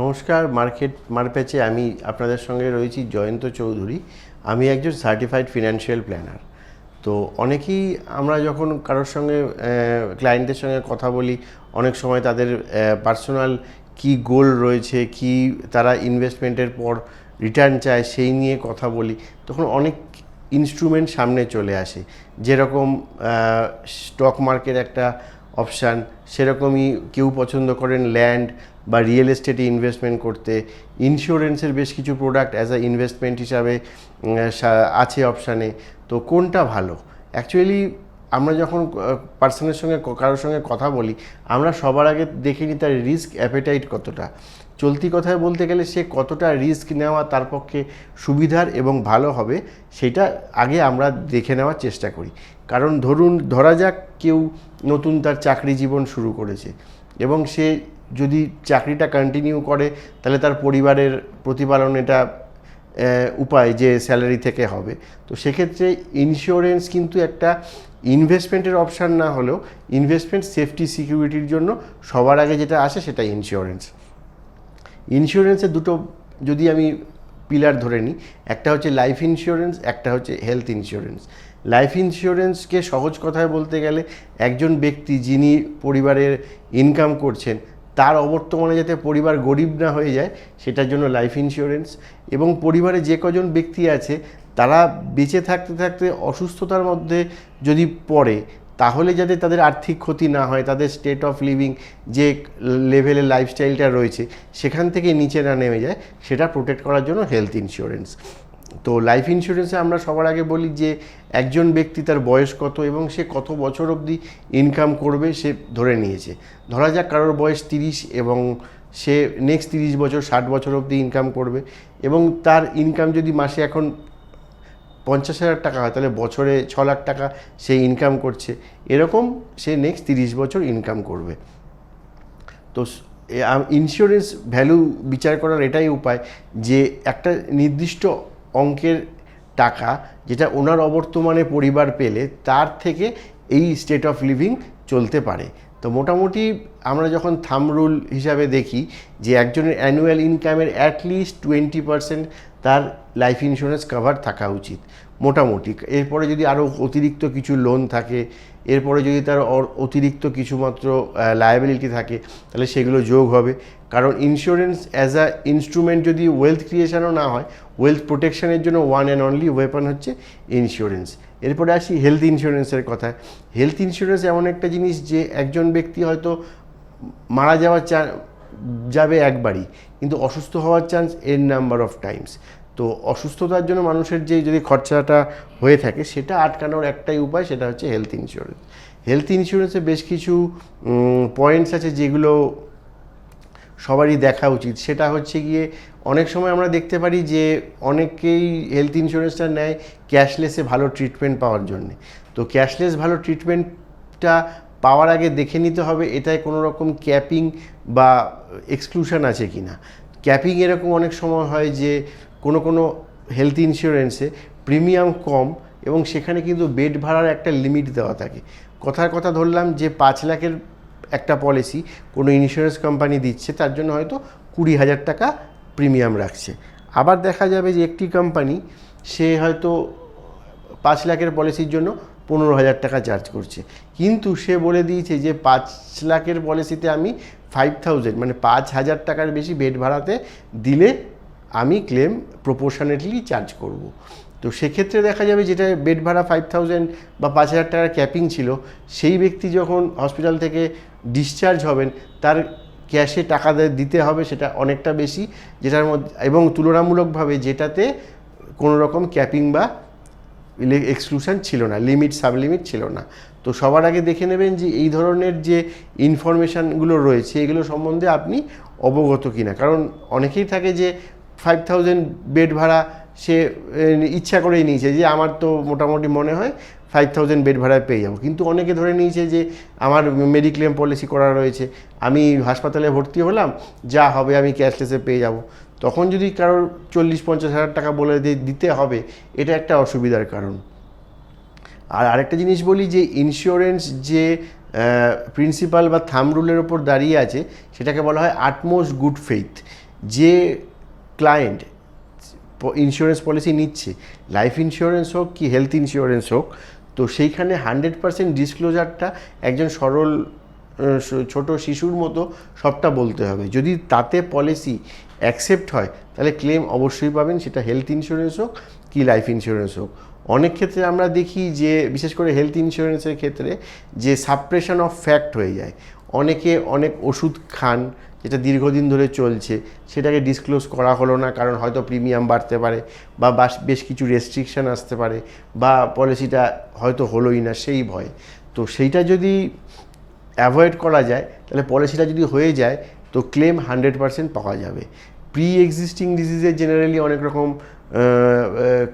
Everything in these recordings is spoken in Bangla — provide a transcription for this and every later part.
নমস্কার, মার্কেট, মারপ্যাচে আমি আপনাদের সঙ্গে রয়েছি জয়ন্ত চৌধুরী। আমি একজন সার্টিফাইড ফিনান্সিয়াল প্ল্যানার তো অনেকেই আমরা যখন কারোর সঙ্গে ক্লায়েন্টদের সঙ্গে কথা বলি, অনেক সময় তাদের পার্সোনাল কি গোল রয়েছে, কি তারা ইনভেস্টমেন্টের পর রিটার্ন চায়, সেই নিয়ে কথা বলি, তখন অনেক ইনস্ট্রুমেন্ট সামনে চলে আসে। যেরকম স্টক মার্কেট একটা অপশান সেরকমই কেউ পছন্দ করেন ল্যান্ড বা রিয়েল এস্টেটে ইনভেস্টমেন্ট করতে। ইন্স্যুরেন্সের বেশ কিছু প্রোডাক্ট অ্যাজ আ ইনভেস্টমেন্ট হিসাবে আছে অপশানে তো কোনটা ভালো? অ্যাকচুয়ালি আমরা যখন পার্সনের সঙ্গে কারোর সঙ্গে কথা বলি, আমরা সবার আগে দেখে নিই তার রিস্ক অ্যাপেটাইট কতটা। চলতি কথায় বলতে গেলে সে কতটা রিস্ক নেওয়া তার পক্ষে সুবিধার এবং ভালো হবে, সেটা আগে আমরা দেখে নেওয়ার চেষ্টা করি। কারণ ধরুন, ধরা যাক কেউ নতুন তার চাকরি জীবন শুরু করেছে এবং সে যদি চাকরিটা কন্টিনিউ করে, তাহলে তার পরিবারের প্রতিপালন এটা উপায় যে স্যালারি থেকে হবে। তো সেক্ষেত্রে ইন্স্যুরেন্স কিন্তু একটা ইনভেস্টমেন্টের অপশান না হলেও ইনভেস্টমেন্ট সেফটি সিকিউরিটির জন্য সবার আগে যেটা আসে সেটা ইন্স্যুরেন্স ইন্স্যুরেন্সের দুটো, যদি আমি পিলার ধরে নিই, একটা হচ্ছে লাইফ ইন্স্যুরেন্স একটা হচ্ছে হেলথ ইন্স্যুরেন্স লাইফ ইন্স্যুরেন্সকে সহজ কথায় বলতে গেলে একজন ব্যক্তি যিনি পরিবারের ইনকাম করছেন, তার অবর্তমানে যাতে পরিবার গরিব না হয়ে যায়, সেটার জন্য লাইফ ইন্স্যুরেন্স এবং পরিবারে যে কজন ব্যক্তি আছে, তারা বেঁচে থাকতে থাকতে অসুস্থতার মধ্যে যদি পড়ে, তাহলে যাতে তাদের আর্থিক ক্ষতি না হয়, তাদের স্টেট অফ লিভিং যে লেভেলের লাইফস্টাইলটা রয়েছে, সেখান থেকে নিচে না নেমে যায়, সেটা প্রোটেক্ট করার জন্য হেলথ ইন্স্যুরেন্স তো লাইফ ইন্স্যুরেন্সে আমরা সবার আগে বলি যে, একজন ব্যক্তি তার বয়স কত এবং সে কত বছর অবধি ইনকাম করবে সে ধরে নিয়েছে। ধরা যাক কারোর বয়স তিরিশ এবং সে নেক্সট তিরিশ বছর, ষাট বছর অবধি ইনকাম করবে এবং তার ইনকাম যদি মাসে এখন পঞ্চাশ হাজার টাকা হয়, তাহলে বছরে ছ লাখ টাকা সে ইনকাম করছে। এরকম সে নেক্সট তিরিশ বছর ইনকাম করবে। তো ইন্স্যুরেন্স ভ্যালু বিচার করার এটাই উপায় যে, একটা নির্দিষ্ট অঙ্কের টাকা যেটা ওনার অবর্তমানে পরিবার পেলে, তার থেকে এই স্টেট অফ লিভিং চলতে পারে। তো মোটামুটি আমরা যখন থাম রুল হিসাবে দেখি যে একজনের অ্যানুয়াল ইনকামের অ্যাটলিস্ট টোয়েন্টি পার্সেন্ট তার লাইফ ইন্স্যুরেন্স কভার থাকা উচিত, মোটামুটি। এরপরে যদি আরও অতিরিক্ত কিছু লোন থাকে, এরপরে যদি তার অতিরিক্ত কিছুমাত্র লায়াবিলিটি থাকে, তাহলে সেগুলো যোগ হবে। কারণ ইন্স্যুরেন্স অ্যাজ আ ইনস্ট্রুমেন্ট যদি ওয়েলথ ক্রিয়েশনও না হয় ওয়েলথ প্রোটেকশনের জন্য ওয়ান অ্যান্ড অনলি ওয়েপন হচ্ছে ইন্স্যুরেন্স এরপরে আসি হেলথ ইন্স্যুরেন্সের কথায়। হেলথ ইন্স্যুরেন্স এমন একটা জিনিস যে একজন ব্যক্তি হয়তো মারা যাওয়ার যাবে একবারই। কিন্তু অসুস্থ হওয়ার চান্স এর নাম্বার অফ টাইমস তো অসুস্থতার জন্য মানুষের যে যদি খরচাটা হয়ে থাকে, সেটা আটকানোর একটাই উপায় সেটা হচ্ছে হেলথ ইন্স্যুরেন্স হেলথ ইন্স্যুরেন্সে বেশ কিছু পয়েন্টস আছে যেগুলো সবারই দেখা উচিত। সেটা হচ্ছে গিয়ে অনেক সময় আমরা দেখতে পারি যে অনেকেই হেলথ ইন্স্যুরেন্সটা নেয় ক্যাশলেসে ভালো ট্রিটমেন্ট পাওয়ার জন্যে। তো ক্যাশলেস ভালো ট্রিটমেন্টটা পাওয়ার আগে দেখে নিতে হবে এটায় কোনো রকম ক্যাপিং বা এক্সক্লুশন আছে কি না। ক্যাপিং এরকম অনেক সময় হয় যে কোনো কোনো হেলথ ইন্স্যুরেন্সে প্রিমিয়াম কম এবং সেখানে কিন্তু বেড ভাড়ার একটা লিমিট দেওয়া থাকে। কথার কথা ধরলাম যে পাঁচ লাখের একটা পলিসি কোনো ইন্স্যুরেন্স কোম্পানি দিচ্ছে, তার জন্য হয়তো কুড়ি হাজার টাকা প্রিমিয়াম রাখছে। আবার দেখা যাবে যে একটি কোম্পানি সে হয়তো পাঁচ লাখের পলিসির জন্য পনেরো হাজার টাকা চার্জ করছে। কিন্তু সে বলে দিয়েছে যে পাঁচ লাখের পলিসিতে আমি ফাইভ থাউজেন্ড মানে পাঁচ হাজার টাকার বেশি বেড ভাড়াতে দিলে আমি ক্লেম প্রপোর্শনেটলি চার্জ করব। তো সেক্ষেত্রে দেখা যাবে যেটা বেড ভাড়া ফাইভ থাউজেন্ড বা পাঁচ হাজার টাকার ক্যাপিং ছিল, সেই ব্যক্তি যখন হসপিটাল থেকে ডিসচার্জ হবেন, তার ক্যাশে টাকা দিতে হবে সেটা অনেকটা বেশি, যেটার মধ্যে এবং তুলনামূলকভাবে যেটাতে কোনো রকম ক্যাপিং বা এক্সক্লুশন ছিল না লিমিট সাবলিমিট ছিল না। তো সবার আগে দেখে নেবেন যে এই ধরনের যে ইনফরমেশানগুলো রয়েছে, এগুলো সম্বন্ধে আপনি অবগত কিনা। কারণ অনেকেই থাকে যে ফাইভ থাউজেন্ড বেড ভাড়া সে ইচ্ছা করেই নিয়েছে যে আমার তো মোটামুটি মনে হয় ফাইভ থাউজেন্ড বেড ভাড়ায় পেয়ে যাব। কিন্তু অনেকে ধরে নিয়েছে যে আমার মেডিক্লেম পলিসি করা রয়েছে, আমি হাসপাতালে ভর্তি হলাম, যা হবে আমি ক্যাশলেসে পেয়ে যাব। তখন যদি কারোর চল্লিশ, পঞ্চাশ হাজার টাকা বলে দিতে হবে, এটা একটা অসুবিধার কারণ। আর আরেকটা জিনিস বলি যে ইন্স্যুরেন্স যে প্রিন্সিপাল বা থাম রুলের ওপর দাঁড়িয়ে আছে, সেটাকে বলা হয় আটমোস্ট গুড ফেইথ যে ক্লায়েন্ট ইন্স্যুরেন্স পলিসি নিচ্ছে লাইফ ইন্স্যুরেন্স হোক কি হেলথ ইন্স্যুরেন্স হোক, তো সেইখানে হান্ড্রেড পার্সেন্ট ডিসক্লোজারটা একজন সরল ছোট শিশুর মতো সবটা বলতে হবে। যদি তাতে পলিসি অ্যাকসেপ্ট হয়, তাহলে ক্লেম অবশ্যই পাবেন, সেটা হেলথ ইন্স্যুরেন্স হোক কি লাইফ ইন্স্যুরেন্স হোক। অনেক ক্ষেত্রে আমরা দেখি যে, বিশেষ করে হেলথ ইন্স্যুরেন্সের ক্ষেত্রে যে সাপ্রেশন অফ ফ্যাক্ট হয়ে যায়। অনেকে অনেক ওষুধ খান, যেটা দীর্ঘদিন ধরে চলছে, সেটাকে ডিসক্লোজ করা হলো না, কারণ হয়তো প্রিমিয়াম বাড়তে পারে বা বেশ কিছু রেস্ট্রিকশন আসতে পারে বা পলিসিটা হয়তো হলোই না, সেই ভয়। তো সেইটা যদি অ্যাভয়েড করা যায়, তাহলে পলিসিটা যদি হয়ে যায়, তো ক্লেম হান্ড্রেড পার্সেন্ট পাওয়া যাবে। প্রি এক্সিস্টিং ডিজিজের জেনারেলি অনেক রকম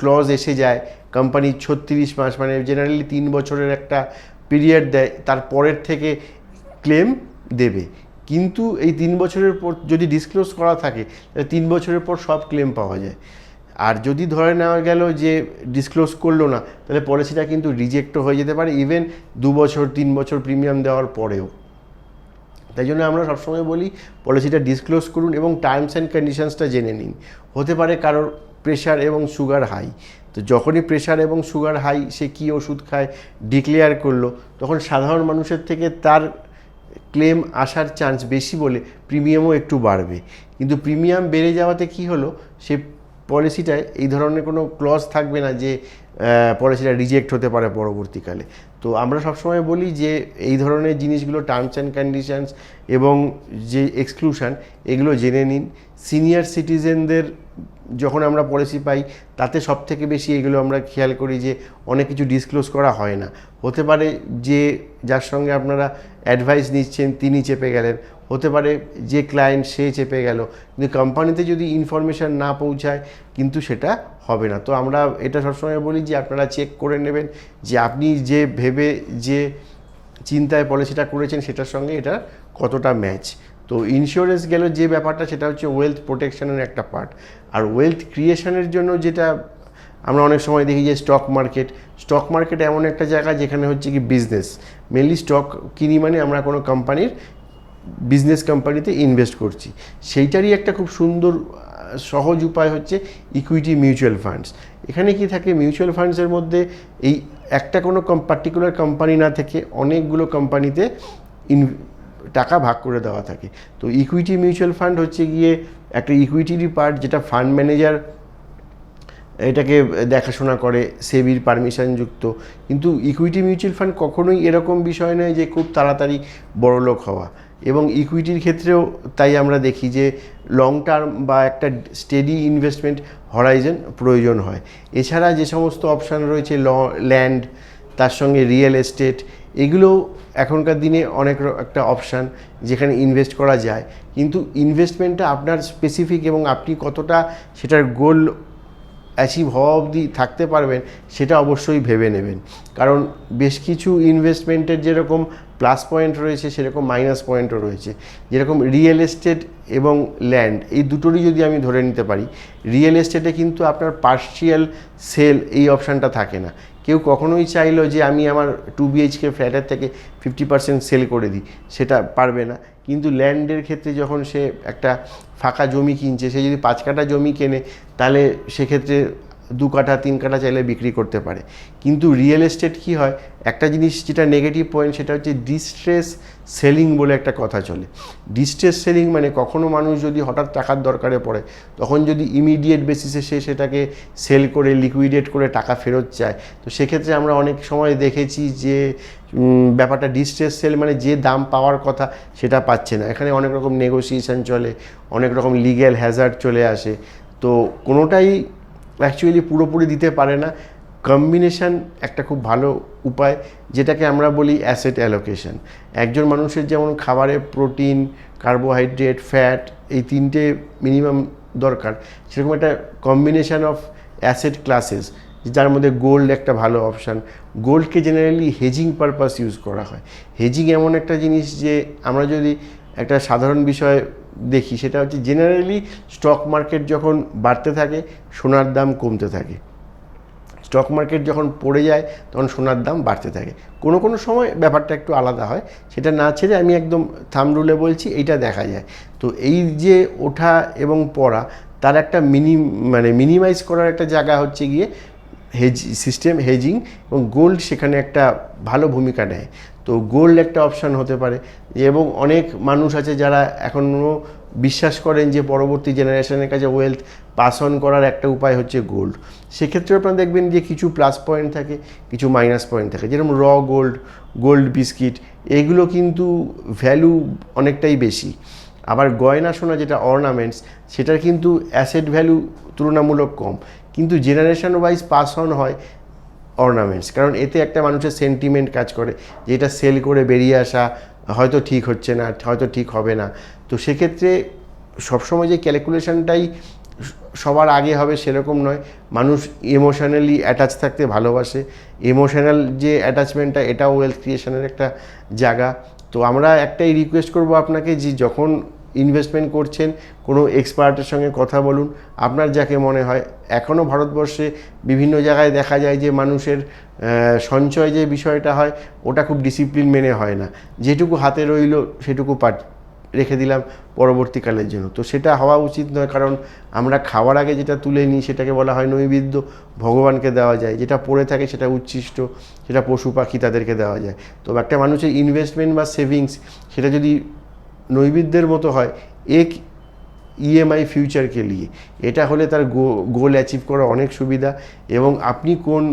ক্লজ এসে যায়। কোম্পানি ছত্রিশ মাস মানে জেনারেলি তিন বছরের একটা পিরিয়ড দেয় তারপরের থেকে ক্লেম দেবে। কিন্তু এই তিন বছরের পর যদি ডিসক্লোজ করা থাকে, তাহলে তিন বছরের পর সব ক্লেম পাওয়া যায়। আর যদি ধরে নেওয়া গেল যে ডিসক্লোজ করল না, তাহলে পলিসিটা কিন্তু রিজেক্টও হয়ে যেতে পারে ইভেন দু বছর, তিন বছর প্রিমিয়াম দেওয়ার পরেও। তাই জন্য আমরা সবসময় বলি, পলিসিটা ডিসক্লোজ করুন এবং টার্মস অ্যান্ড কন্ডিশনসটা জেনে নিন। হতে পারে কারোর প্রেশার এবং সুগার হাই তো যখনই প্রেশার এবং সুগার হাই সে কী ওষুধ খায় ডিক্লেয়ার করল, তখন সাধারণ মানুষের থেকে তার ক্লেম আসার চান্স বেশি বলে প্রিমিয়ামও একটু বাড়বে। কিন্তু প্রিমিয়াম বেড়ে যাওয়াতে কি হলো, সে পলিসিটায় এই ধরনের কোনো ক্লজ থাকবে না যে পলিসিটা রিজেক্ট হতে পারে পরবর্তীকালে। তো আমরা সবসময় বলি যে, এই ধরনের জিনিসগুলো টার্মস অ্যান্ড কন্ডিশানস এবং যে এক্সক্লুশন এগুলো জেনে নিন। সিনিয়র সিটিজেনদের যখন আমরা পলিসি পাই, তাতে সব থেকে বেশি এগুলো আমরা খেয়াল করি যে অনেক কিছু ডিসক্লোজ করা হয় না। হতে পারে যে, যার সঙ্গে আপনারা অ্যাডভাইস নিচ্ছেন, তিনি চেপে গেলেন। হতে পারে যে ক্লায়েন্ট সে চেপে গেল। কিন্তু কোম্পানিতে যদি ইনফরমেশান না পৌঁছায়, কিন্তু সেটা হবে না। তো আমরা এটা সবসময় বলি যে, আপনারা চেক করে নেবেন যে, আপনি যে ভেবে যে চিন্তায় পলিসিটা করেছেন, সেটার সঙ্গে এটা কতটা ম্যাচ তো ইন্স্যুরেন্স গেল যে ব্যাপারটা, সেটা হচ্ছে ওয়েলথ প্রোটেকশনের একটা পার্ট আর ওয়েলথ ক্রিয়েশনের জন্য যেটা আমরা অনেক সময় দেখি যে স্টক মার্কেট স্টক মার্কেট এমন একটা জায়গা যেখানে হচ্ছে কি বিজনেস মেনলি স্টক কিনি মানে আমরা কোনো কোম্পানির বিজনেস কোম্পানিতে ইনভেস্ট করছি। সেইটারই একটা খুব সুন্দর সহজ উপায় হচ্ছে ইকুইটি মিউচুয়াল ফান্ডস এখানে কি থাকে? মিউচুয়াল ফান্ডসের মধ্যে এই একটা কোনো পার্টিকুলার কোম্পানি না থেকে অনেকগুলো কোম্পানিতে টাকা ভাগ করে দেওয়া থাকে। তো ইকুইটি মিউচুয়াল ফান্ড হচ্ছে গিয়ে একটা ইকুইটিরই পার্ট যেটা ফান্ড ম্যানেজার এটাকে দেখাশোনা করে সেবির পারমিশন যুক্ত। কিন্তু ইকুইটি মিউচুয়াল ফান্ড কখনোই এরকম বিষয় নয় যে খুব তাড়াতাড়ি বড়লোক হওয়া। এবং ইকুইটির ক্ষেত্রেও তাই আমরা দেখি যে লং টার্ম বা একটা স্টেডি ইনভেস্টমেন্ট হরাইজন প্রয়োজন হয়। এছাড়া যে সমস্ত অপশান রয়েছে ল্যান্ড তার সঙ্গে রিয়েল এস্টেট এগুলো এখনকার দিনে অনেক একটা অপশান যেখানে ইনভেস্ট করা যায়। কিন্তু ইনভেস্টমেন্টটা আপনার স্পেসিফিক এবং আপনি কতটা সেটার গোল অ্যাচিভ হওয়া অবধি থাকতে পারবেন, সেটা অবশ্যই ভেবে নেবেন। কারণ বেশ কিছু ইনভেস্টমেন্টের যেরকম প্লাস পয়েন্ট রয়েছে, সেরকম মাইনাস পয়েন্টও রয়েছে। যেরকম রিয়েল এস্টেট এবং ল্যান্ড এই দুটোরই যদি আমি ধরে নিতে পারি রিয়েল এস্টেটে কিন্তু আপনার পার্শিয়াল সেল এই অপশানটা থাকে না। কেউ কখনোই চাইলো যে আমি আমার টু বিএইচকে ফ্ল্যাটের থেকে ফিফটি পার্সেন্ট সেল করে দিই, সেটা পারবে না। কিন্তু ল্যান্ডের ক্ষেত্রে যখন সে একটা ফাঁকা জমি কিনছে, সে যদি পাঁচ কাটা জমি কেনে, তাহলে সেক্ষেত্রে দু কাঠা, তিন কাঠা চাইলে বিক্রি করতে পারে। কিন্তু রিয়েল এস্টেট কি হয়? একটা জিনিস যেটা নেগেটিভ পয়েন্ট সেটা হচ্ছে ডিস্ট্রেস সেলিং বলে একটা কথা চলে। ডিস্ট্রেস সেলিং মানে কখনো মানুষ যদি হঠাৎ টাকার দরকারে পড়ে, তখন যদি ইমিডিয়েট বেসিসে সে সেটাকে সেল করে লিকুইডেট করে টাকা ফেরত চায়। তো সেক্ষেত্রে আমরা অনেক সময় দেখেছি যে ব্যাপারটা ডিস্ট্রেস সেল মানে যে দাম পাওয়ার কথা, সেটা পাচ্ছে না। এখানে অনেক রকম নেগোসিয়েশন চলে, অনেক রকম লিগ্যাল হ্যাজার্ড চলে আসে। তো কোনোটাই অ্যাকচুয়ালি পুরোপুরি দিতে পারে না। কম্বিনেশান একটা খুব ভালো উপায়, যেটাকে আমরা বলি অ্যাসেট অ্যালোকেশন একজন মানুষের যেমন খাবারে প্রোটিন কার্বোহাইড্রেট ফ্যাট এই তিনটে মিনিমাম দরকার, সেরকম একটা কম্বিনেশন অফ অ্যাসেট ক্লাসেস যার মধ্যে গোল্ড একটা ভালো অপশান গোল্ডকে জেনারেলি হেজিং পারপাস ইউজ করা হয়। হেজিং এমন একটা জিনিস যে, আমরা যদি একটা সাধারণ বিষয় দেখি, সেটা হচ্ছে জেনারেলি স্টক মার্কেট যখন বাড়তে থাকে, সোনার দাম কমতে থাকে। স্টক মার্কেট যখন পড়ে যায়, তখন সোনার দাম বাড়তে থাকে। কোনো কোনো সময় ব্যাপারটা একটু আলাদা হয়, সেটা না ছেড়ে আমি একদম থাম রুলে বলছি, এইটা দেখা যায়। তো এই যে ওঠা এবং পড়া, তার একটা মিনি মানে মিনিমাইজ করার একটা জায়গা হচ্ছে গিয়ে হেজ সিস্টেম হেজিং এবং গোল্ড সেখানে একটা ভালো ভূমিকা নেয়। তো গোল্ড একটা অপশান হতে পারে। এবং অনেক মানুষ আছে যারা এখনও বিশ্বাস করেন যে পরবর্তী জেনারেশনের কাছে ওয়েলথ পাস অন করার একটা উপায় হচ্ছে গোল্ড সেক্ষেত্রে আপনারা দেখবেন যে কিছু প্লাস পয়েন্ট থাকে, কিছু মাইনাস পয়েন্ট থাকে। যেরকম র গোল্ড গোল্ড বিস্কিট এগুলো কিন্তু ভ্যালু অনেকটাই বেশি। আবার গয়না সোনা যেটা অর্নামেন্টস সেটার কিন্তু অ্যাসেট ভ্যালু তুলনামূলক কম। কিন্তু জেনারেশন ওয়াইজ পাস অন হয় অর্নামেন্টস কারণ এতে একটা মানুষের সেন্টিমেন্ট কাজ করে যে এটা সেল করে বেরিয়ে আসা হয়তো ঠিক হচ্ছে না, হয়তো ঠিক হবে না। তো সেক্ষেত্রে সবসময় যে ক্যালকুলেশনটাই সবার আগে হবে সেরকম নয়। মানুষ ইমোশনালি অ্যাটাচ থাকতে ভালোবাসে। ইমোশনাল যে অ্যাটাচমেন্টটা এটাও ওয়েলথ ক্রিয়েশনের একটা জায়গা। তো আমরা একটাই রিকোয়েস্ট করব আপনাকে যে যখন ইনভেস্টমেন্ট করছেন, কোনো এক্সপার্টের সঙ্গে কথা বলুন। আপনার যাকে মনে হয় এখনও ভারতবর্ষে বিভিন্ন জায়গায় দেখা যায় যে মানুষের সঞ্চয় যে বিষয়টা হয়, ওটা খুব ডিসিপ্লিন মেনে হয় না। যেটুকু হাতে রইল, সেটুকু পাট রেখে দিলাম পরবর্তীকালের জন্য। তো সেটা হওয়া উচিত নয়, কারণ আমরা খাওয়ার আগে যেটা তুলে নিই, সেটাকে বলা হয় নৈবেদ্য, ভগবানকে দেওয়া যায়। যেটা পড়ে থাকে, সেটা উচ্ছিষ্ট, সেটা পশু পাখি তাদেরকে দেওয়া যায়। তো একটা মানুষের ইনভেস্টমেন্ট বা সেভিংস সেটা যদি নৈবেদ্যের মতো হয়। এক ইএমআই ফিউচারকে নিয়ে। এটা হলে তার গোল অ্যাচিভ করা অনেক সুবিধা এবং আপনি কোন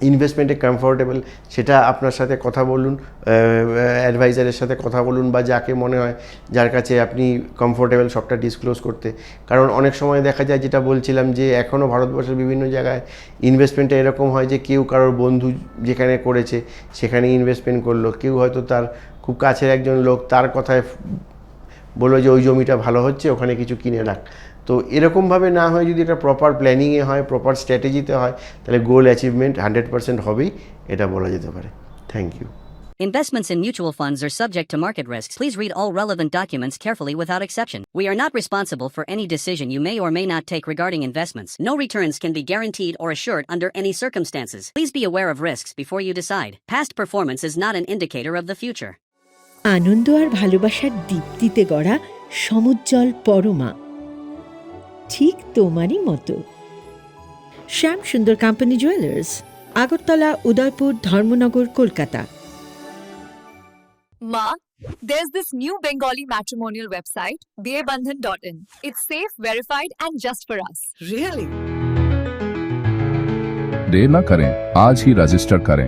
ইনভেস্টমেন্টে কমফোর্টেবল সেটা আপনার সাথে কথা বলুন অ্যাডভাইজারের সাথে কথা বলুন বা যাকে মনে হয় যার কাছে আপনি কমফোর্টেবল সবটা ডিসক্লোজ করতে। কারণ অনেক সময় দেখা যায় যেটা বলছিলাম যে এখনও ভারতবর্ষের বিভিন্ন জায়গায় ইনভেস্টমেন্টটা এরকম হয় যে কেউ কারোর বন্ধু যেখানে করেছে সেখানে ইনভেস্টমেন্ট করল। কেউ হয়তো তার খুব কাছের একজন লোক, তার কথায় বলল যে, ওই জমিটা ভালো হচ্ছে, ওখানে কিছু কিনে রাখ। তো এরকমভাবে না হয় যদি এটা প্রপার প্ল্যানিংয়ে হয় প্রপার স্ট্র্যাটেজিতে হয় তাহলে গোল অ্যাচিভমেন্ট হান্ড্রেড পার্সেন্ট হবেই এটা বলা যেতে পারে thank you Investments in mutual funds are subject to market risks. Please read all relevant documents carefully without exception. We are not responsible for any decision you may or may not take regarding investments. No returns can be guaranteed or assured under any circumstances. Please be aware of risks before you decide. Past performance is not an indicator of the future. আনন্দ আর ভালোবাসার দীপ্তিতে গড়া সমুজ্জ্বল পরমা ঠিক তোমারই মতো Shyam Sundar company jewellers Agartala Udaipur Dharmanagar Kolkata Ma, there's this new Bengali matrimonial website, babandhan.in. It's safe, verified, and just for us. Really? देर न करें आज ही रजिस्टर करें